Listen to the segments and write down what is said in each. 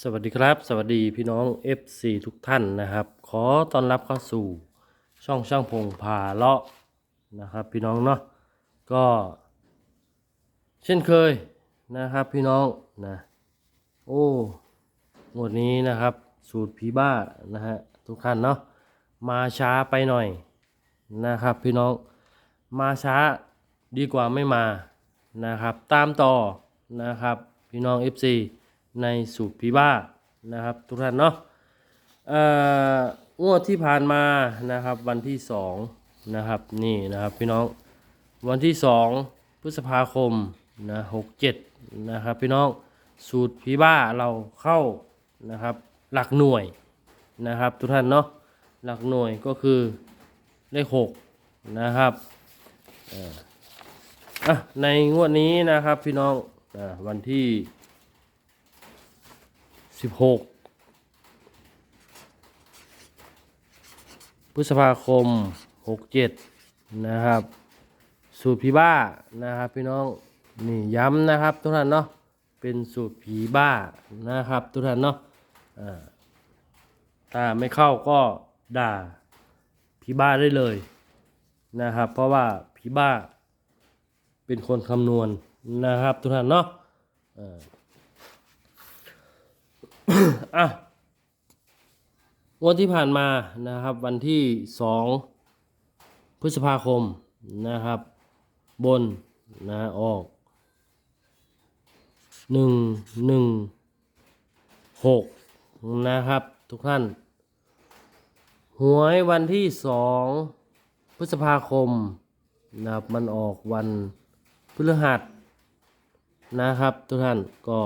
สวัสดีครับ สวัสดีพี่น้อง FC ทุกท่านนะครับ ขอต้อนรับเข้าสู่ช่องช่างพงพาเลาะนะครับ พี่น้องเนาะก็ เช่นเคยนะครับพี่น้องนะโอ้งวดนี้นะครับ สูตรผีบ้านะฮะทุกท่านเนาะมาช้าไปหน่อยนะครับ พี่น้องมาช้าดีกว่าไม่มานะครับ ตามต่อนะครับ พี่น้อง FC ในสูตรผีบ้านะครับ ทุกท่านเนาะอ่องวดที่ผ่านมานะครับวันที่สองนะครับนี่นะครับพี่น้องวันที่สองพฤษภาคมนะหกเจ็ดนะครับพี่น้องสูตรผีบ้าเราเข้านะครับหลักหน่วยนะครับทุกท่านเนาะหลักหน่วยก็คือเลขหกนะครับอ่ออะในงวดนี้นะครับพี่น้องอ่าวันที่ สิบหกพฤษภาคมหกเจ็ดนะครับ สูตรผีบ้านะครับพี่น้องนี่ย้ำนะครับทุกท่านเนาะเป็นสูตรผีบ้านะครับทุกท่านเนาะอ่าถ้าไม่เข้าก็ด่าผีบ้าได้เลยนะครับ เพราะว่าผีบ้าเป็นคนคำนวณนะครับทุกท่านเนาะ อะงวดที่ผ่านมานะครับ วันที่สองพฤษภาคมนะครับ บนนะออกหนึ่งหนึ่งหกนะครับ ทุกท่าน หวยวันที่สองพฤษภาคมนะครับมันออกวันพฤหัสนะครับ ทุกท่านก็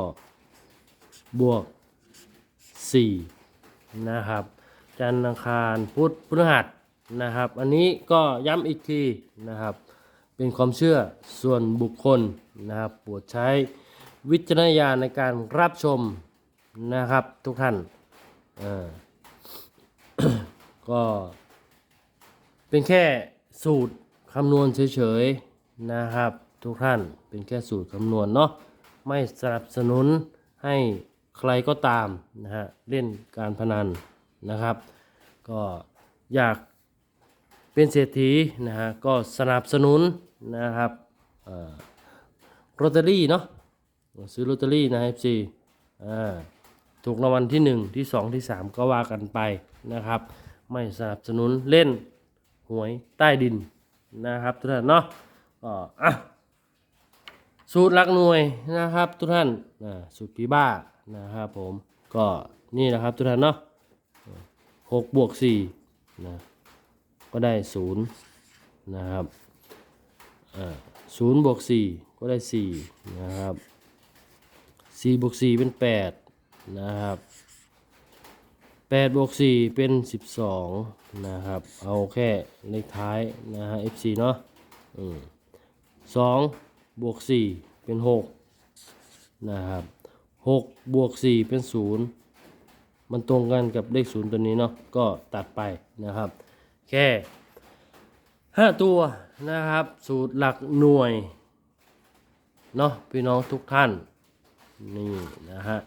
บวก 4 นะครับ จันทร์อังคารพุธพฤหัสนะครับ อันนี้ก็ย้ำอีกทีนะครับ เป็นความเชื่อส่วนบุคคลนะครับโปรดใช้วิจารณญาณในการรับชมนะครับทุกท่านก็เป็นแค่สูตรคำนวณเฉยๆนะครับ ทุกท่านเป็นแค่สูตรคำนวณเนาะไม่สนับสนุนให้ ใครก็ตามนะฮะเล่นการพนันนะครับ ก็อยากเป็นเศรษฐีนะฮะก็สนับสนุนนะครับเอ่อลอตเตอรี่เนาะซื้อลอตเตอรี่นะ FC อ่าถูกรางวัลที่ 1 ที่ 2 ที่ 3 ก็ว่ากันไปนะครับ ไม่สนับสนุนเล่นหวยใต้ดินนะครับทุกท่านเนาะก็อะสูตรลักหน่วยนะครับทุกท่านสูตรผีบ้า นะครับผมก็นี่นะครับทุกท่านเนาะหกบวกสี่นะก็ได้ศูนย์นะครับศูนย์บวกสี่ก็ได้สี่นะครับสี่บวกสี่เป็นแปดนะครับแปดบวกสี่เป็นสิบสองนะครับเอาแค่เลขท้ายนะฮะ FC เนาะสองบวกสี่เป็นหกนะครับ หกบวกสี่เป็นศูนย์มันตรงกันกับเลขศูนย์ตัวนี้เนาะก็ตัดไปนะครับ แค่ห้าตัวนะครับ สูตรหลักหน่วยเนาะพี่น้องทุกท่าน นี่นะฮะ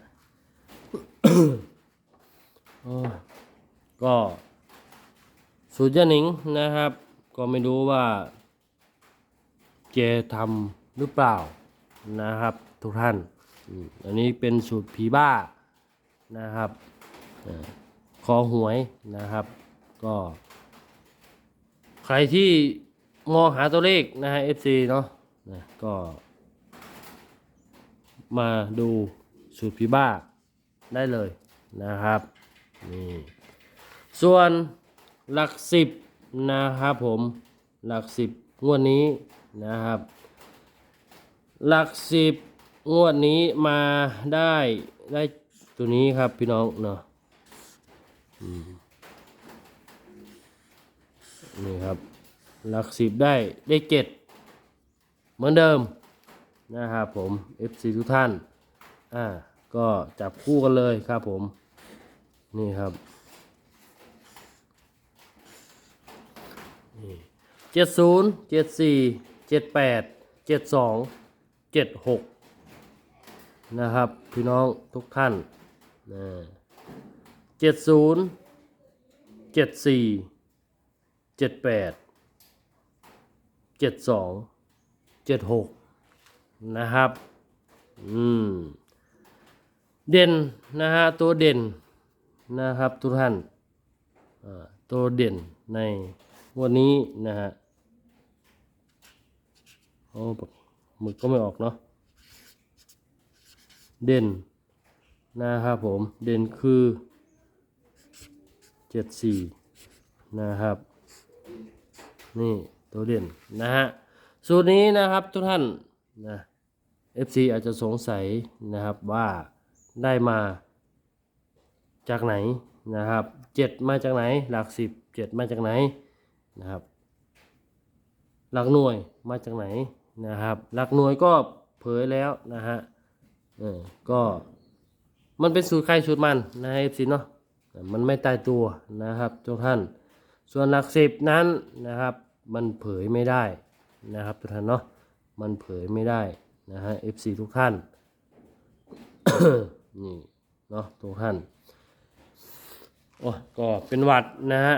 ก็สูตรยาหนิงนะครับ ก็ไม่รู้ว่าเจทำหรือเปล่านะครับ ทุกท่าน อันนี้เป็นสูตรผีบ้านะครับคอหวยนะครับ ก็ ใครที่มองหาตัวเลขนะฮะ FC เนาะนะก็ มาดูสูตรผีบ้าได้เลยนะครับนี่ส่วนหลักสิบนะครับผมหลักสิบงวดนี้นะครับ หลักสิบ งวดนี้มาได้ได้ตัวนี้ครับพี่น้องเนาะนี่ครับ หลักสิบได้ได้เจ็ดเหมือนเดิมนะครับผม FC ทุกท่าน อ่า ก็จับคู่กันเลยครับผม นี่ครับเจ็ดศูนย์เจ็ดสี่เจ็ดแปดเจ็ดสองเจ็ดหก นะครับ พี่น้องทุกท่านเจ็ดศูนย์เจ็ดสี่เจ็ดแปดเจ็ดสองเจ็ดหกนะครับ อืม เด่นนะฮะตัวเด่นนะครับทุกท่านตัวเด่นในวันนี้นะฮะโอ้หมึกก็ไม่ออกเนาะ เด่นนะครับผมเด่นคือเจ็ดสี่นะครับ นี่ตัวเด่นนะฮะสูตรนี้นะครับทุกท่านนะ FC อาจจะสงสัยนะครับว่าได้มาจากไหนนะครับเจ็ดมาจากไหน หลักสิบเจ็ดมาจากไหนนะครับ หลักหน่วยมาจากไหนนะครับ หลักหน่วยก็เผยแล้วนะฮะ เออก็มันเป็นสูตรใครสูตรมันนะ FC เนาะมันไม่ตายตัวนะครับทุกท่าน ส่วนหลักสิบนั้นนะครับมันเผยไม่ได้นะครับทุกท่านเนาะมันเผยไม่ได้นะฮะ FC ทุกท่านนี่เนาะทุกท่านโอ้ก็เป็นหวัดนะฮะ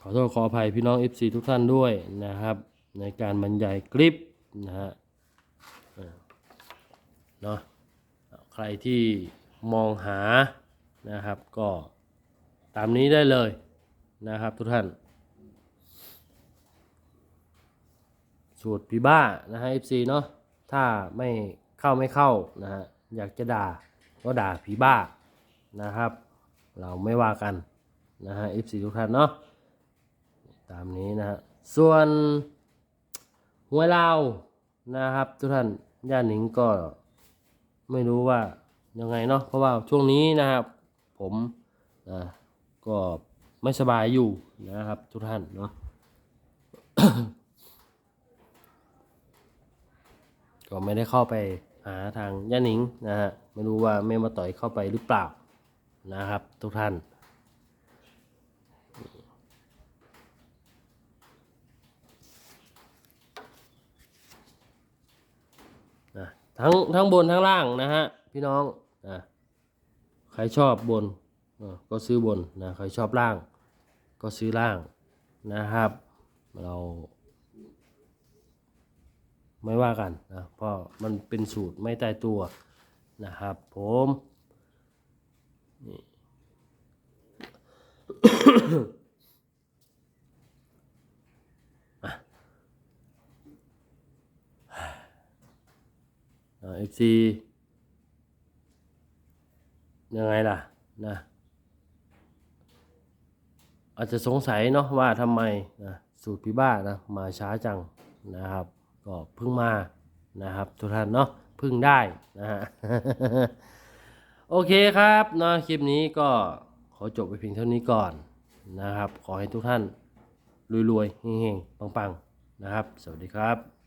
ขอโทษขออภัยพี่น้อง FC ทุกท่านด้วยนะครับ ในการบรรยายคลิปนะฮะเนาะ ใครที่มองหานะครับก็ตามนี้ได้เลยนะครับทุกท่าน สูตรพีบ้านะฮะ FC เนาะถ้าไม่เข้าไม่เข้านะฮะอยากจะด่าก็ด่าผีบ้านะครับ เราไม่ว่ากันนะฮะ FC ทุกท่านเนาะตามนี้นะฮะส่วนหวยลาวนะครับทุกท่านย่าหนิงก็ ไม่รู้ว่ายังไงเนาะเพราะว่าช่วงนี้นะครับ ผมนะก็ไม่สบายอยู่นะครับ ทุกท่านเนาะก็ไม่ได้เข้าไปหาทางย่าหนิงนะฮะไม่รู้ว่าแม่มาต่อยเข้าไปหรือเปล่านะครับ ทุกท่าน นะ ทั้งทั้งบนทั้งล่างนะฮะพี่น้องนะใครชอบบนก็ซื้อบนนะใครชอบล่าง ก็ซื้อล่างนะครับ เราไม่ว่ากันนะเพราะมันเป็นสูตรไม่ตายตัวนะครับ ผมนี่ เอฟซียังไงล่ะนะอาจจะสงสัยเนาะว่าทำไมนะสูตรพิบ้านะมาช้าจังนะครับ ก็เพิ่งมานะครับ ทุกท่านเนาะเพิ่งได้นะฮะโอเคครับนะคลิปนี้ก็ขอจบไปเพียงเท่านี้ก่อนนะครับ ขอให้ทุกท่านรวยๆเฮงๆปังๆนะครับ สวัสดีครับ